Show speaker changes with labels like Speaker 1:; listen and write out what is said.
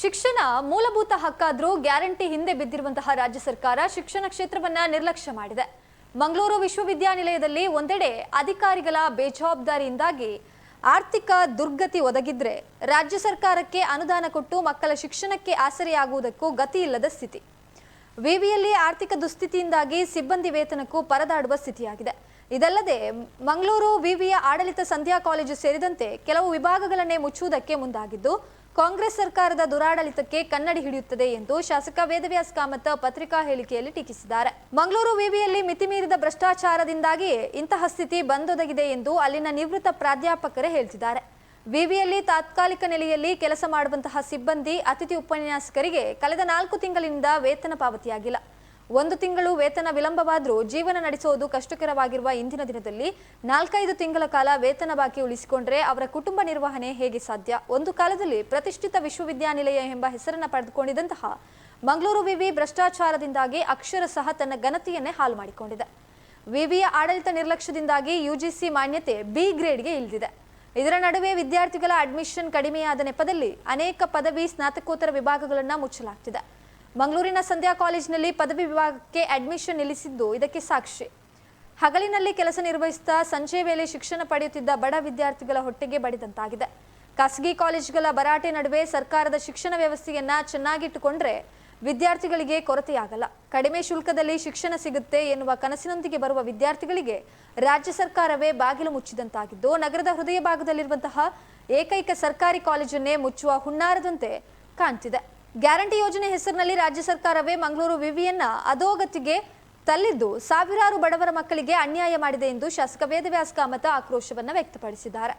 Speaker 1: ಶಿಕ್ಷಣ ಮೂಲಭೂತ ಹಕ್ಕಾದ್ರೂ ಗ್ಯಾರಂಟಿ ಹಿಂದೆ ಬಿದ್ದಿರುವಂತಹ ರಾಜ್ಯ ಸರ್ಕಾರ ಶಿಕ್ಷಣ ಕ್ಷೇತ್ರವನ್ನ ನಿರ್ಲಕ್ಷ್ಯ ಮಾಡಿದೆ. ಮಂಗಳೂರು ವಿಶ್ವವಿದ್ಯಾನಿಲಯದಲ್ಲಿ ಒಂದೆಡೆ ಅಧಿಕಾರಿಗಳ ಬೇಜವಾಬ್ದಾರಿಯಿಂದಾಗಿ ಆರ್ಥಿಕ ದುರ್ಗತಿ ಒದಗಿದ್ರೆ ರಾಜ್ಯ ಸರ್ಕಾರಕ್ಕೆ ಅನುದಾನ ಕೊಟ್ಟು ಮಕ್ಕಳ ಶಿಕ್ಷಣಕ್ಕೆ ಆಸರೆಯಾಗುವುದಕ್ಕೂ ಗತಿ ಇಲ್ಲದ ಸ್ಥಿತಿ. ವಿವಿಯಲ್ಲಿ ಆರ್ಥಿಕ ದುಸ್ಥಿತಿಯಿಂದಾಗಿ ಸಿಬ್ಬಂದಿ ವೇತನಕ್ಕೂ ಪರದಾಡುವ ಸ್ಥಿತಿಯಾಗಿದೆ. ಇದಲ್ಲದೆ ಮಂಗಳೂರು ವಿವಿಯ ಆಡಳಿತ ಸಂಧ್ಯಾ ಕಾಲೇಜು ಸೇರಿದಂತೆ ಕೆಲವು ವಿಭಾಗಗಳನ್ನೇ ಮುಚ್ಚುವುದಕ್ಕೆ ಮುಂದಾಗಿದ್ದು ಕಾಂಗ್ರೆಸ್ ಸರ್ಕಾರದ ದುರಾಡಳಿತಕ್ಕೆ ಕನ್ನಡಿ ಹಿಡಿಯುತ್ತದೆ ಎಂದು ಶಾಸಕ ವೇದವ್ಯಾಸ್ ಕಾಮತ್ ಪತ್ರಿಕಾ ಹೇಳಿಕೆಯಲ್ಲಿ ಟೀಕಿಸಿದ್ದಾರೆ. ಮಂಗಳೂರು ವಿವಿಯಲ್ಲಿ ಮಿತಿಮೀರಿದ ಭ್ರಷ್ಟಾಚಾರದಿಂದಾಗಿ ಇಂತಹ ಸ್ಥಿತಿ ಬಂದೊದಗಿದೆ ಎಂದು ಅಲ್ಲಿನ ನಿವೃತ್ತ ಪ್ರಾಧ್ಯಾಪಕರೇ ಹೇಳ್ತಿದ್ದಾರೆ. ವಿವಿಯಲ್ಲಿ ತಾತ್ಕಾಲಿಕ ನೆಲೆಯಲ್ಲಿ ಕೆಲಸ ಮಾಡುವಂತಹ ಸಿಬ್ಬಂದಿ ಅತಿಥಿ ಉಪನ್ಯಾಸಕರಿಗೆ ಕಳೆದ ನಾಲ್ಕು ತಿಂಗಳಿನಿಂದ ವೇತನ ಪಾವತಿಯಾಗಿಲ್ಲ. ಒಂದು ತಿಂಗಳು ವೇತನ ವಿಳಂಬವಾದರೂ ಜೀವನ ನಡೆಸುವುದು ಕಷ್ಟಕರವಾಗಿರುವ ಇಂದಿನ ದಿನದಲ್ಲಿ ನಾಲ್ಕೈದು ತಿಂಗಳ ಕಾಲ ವೇತನ ಬಾಕಿ ಉಳಿಸಿಕೊಂಡ್ರೆ ಅವರ ಕುಟುಂಬ ನಿರ್ವಹಣೆ ಹೇಗೆ ಸಾಧ್ಯ? ಒಂದು ಕಾಲದಲ್ಲಿ ಪ್ರತಿಷ್ಠಿತ ವಿಶ್ವವಿದ್ಯಾನಿಲಯ ಎಂಬ ಹೆಸರನ್ನು ಪಡೆದುಕೊಂಡಿದ್ದಂತಹ ಮಂಗಳೂರು ವಿವಿ ಭ್ರಷ್ಟಾಚಾರದಿಂದಾಗಿ ಅಕ್ಷರ ಸಹ ತನ್ನ ಘನತೆಯನ್ನೇ ಹಾಳು ಮಾಡಿಕೊಂಡಿದೆ. ವಿವಿಯ ಆಡಳಿತ ನಿರ್ಲಕ್ಷ್ಯದಿಂದಾಗಿ ಯುಜಿಸಿ ಮಾನ್ಯತೆ ಬಿ ಗ್ರೇಡ್ಗೆ ಇಳಿದಿದೆ. ಇದರ ನಡುವೆ ವಿದ್ಯಾರ್ಥಿಗಳ ಅಡ್ಮಿಷನ್ ಕಡಿಮೆಯಾದ ನೆಪದಲ್ಲಿ ಅನೇಕ ಪದವಿ ಸ್ನಾತಕೋತ್ತರ ವಿಭಾಗಗಳನ್ನು ಮುಚ್ಚಲಾಗ್ತಿದೆ. ಮಂಗಳೂರಿನ ಸಂಧ್ಯಾ ಕಾಲೇಜಿನಲ್ಲಿ ಪದವಿ ವಿಭಾಗಕ್ಕೆ ಅಡ್ಮಿಷನ್ ನಿಲ್ಲಿಸಿದ್ದು ಇದಕ್ಕೆ ಸಾಕ್ಷಿ. ಹಗಲಿನಲ್ಲಿ ಕೆಲಸ ನಿರ್ವಹಿಸುತ್ತಾ ಸಂಜೆ ವೇಳೆ ಶಿಕ್ಷಣ ಪಡೆಯುತ್ತಿದ್ದ ಬಡ ವಿದ್ಯಾರ್ಥಿಗಳ ಹೊಟ್ಟೆಗೆ ಬಡಿದಂತಾಗಿದೆ. ಖಾಸಗಿ ಕಾಲೇಜುಗಳ ಭರಾಟೆ ನಡುವೆ ಸರ್ಕಾರದ ಶಿಕ್ಷಣ ವ್ಯವಸ್ಥೆಯನ್ನ ಚೆನ್ನಾಗಿಟ್ಟುಕೊಂಡ್ರೆ ವಿದ್ಯಾರ್ಥಿಗಳಿಗೆ ಕೊರತೆಯಾಗಲ್ಲ. ಕಡಿಮೆ ಶುಲ್ಕದಲ್ಲಿ ಶಿಕ್ಷಣ ಸಿಗುತ್ತೆ ಎನ್ನುವ ಕನಸಿನೊಂದಿಗೆ ಬರುವ ವಿದ್ಯಾರ್ಥಿಗಳಿಗೆ ರಾಜ್ಯ ಸರ್ಕಾರವೇ ಬಾಗಿಲು ಮುಚ್ಚಿದಂತಾಗಿದ್ದು, ನಗರದ ಹೃದಯ ಭಾಗದಲ್ಲಿರುವಂತಹ ಏಕೈಕ ಸರ್ಕಾರಿ ಕಾಲೇಜನ್ನೇ ಮುಚ್ಚುವ ಹುನ್ನಾರದಂತೆ ಕಾಣ್ತಿದೆ. ಗ್ಯಾರಂಟಿ ಯೋಜನೆ ಹೆಸರಿನಲ್ಲಿ ರಾಜ್ಯ ಸರ್ಕಾರವೇ ಮಂಗಳೂರು ವಿವಿಯನ್ನ ಅಧೋಗತಿಗೆ ತಲ್ಲಿದ್ದು ಸಾವಿರಾರು ಬಡವರ ಮಕ್ಕಳಿಗೆ ಅನ್ಯಾಯ ಮಾಡಿದೆ ಎಂದು ಶಾಸಕ ವೇದವ್ಯಾಸ್ ಕಾಮತ ಆಕ್ರೋಶವನ್ನು ವ್ಯಕ್ತಪಡಿಸಿದ್ದಾರೆ.